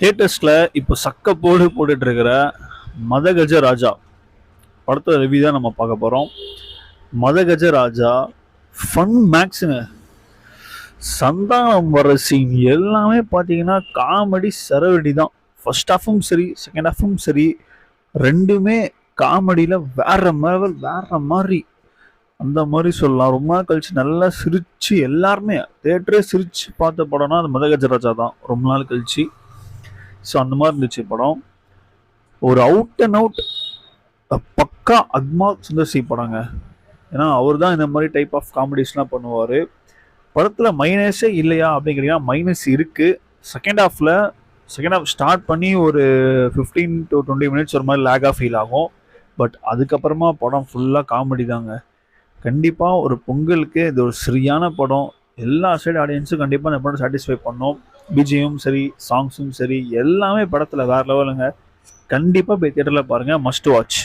தேட்டர்ஸில் இப்போ சக்க போடு போட்டுட்ருக்கிற மதகஜ ராஜா. படத்தோட ரிவ்யூ தான் நம்ம பார்க்க போகிறோம் மதகஜ ராஜா ஃபன் மேக்ஸுங்க சந்தானம் வர சீன் எல்லாமே பார்த்தீங்கன்னா காமெடி சரவெடி தான். ஃபர்ஸ்ட் ஹாஃபும் சரி செகண்ட் ஹாஃபும் சரி. ரெண்டுமே காமெடியில் வேற லெவல் வேற மாதிரி. அந்த மாதிரி சொல்லலாம். ரொம்ப நாள் கழிச்சு நல்லா சிரிச்சு எல்லாருமே தேட்டரே சிரிச்சு பார்த்த படம்னா அது மதகஜ ராஜா தான். ரொம்ப நாள் கழிச்சு. ஸோ அந்த மாதிரி இருந்துச்சு படம். ஒரு அவுட் அண்ட் அவுட் பக்கா அக்மா சுந்தர்சி படங்க. ஏன்னா அவர் தான் இந்த மாதிரி டைப் ஆஃப் காமெடிஸ்லாம் பண்ணுவார். படத்தில் மைனஸே இல்லையா அப்படிங்கிறீங்கன்னா மைனஸ் இருக்குது செகண்ட் ஹாஃபில் செகண்ட் ஹாஃப் ஸ்டார்ட் பண்ணி ஒரு ஃபிஃப்டீன் டு டுவெண்ட்டி மினிட்ஸ் ஒரு மாதிரி லேகாக ஃபீல் ஆகும். பட் அதுக்கப்புறமா படம் ஃபுல்லாக காமெடி தாங்க. கண்டிப்பாக ஒரு பொங்கலுக்கு இது ஒரு சரியான படம். எல்லா சைடு ஆடியன்ஸும் கண்டிப்பாக இந்த படம் சாட்டிஸ்ஃபை பண்ணோம். பிஜியும் சரி சாங்ஸும் சரி எல்லாமே படத்தில் வேறு லெவலுங்க கண்டிப்பாக போய் தியேட்டரில் பாருங்கள் மஸ்ட் வாட்ச்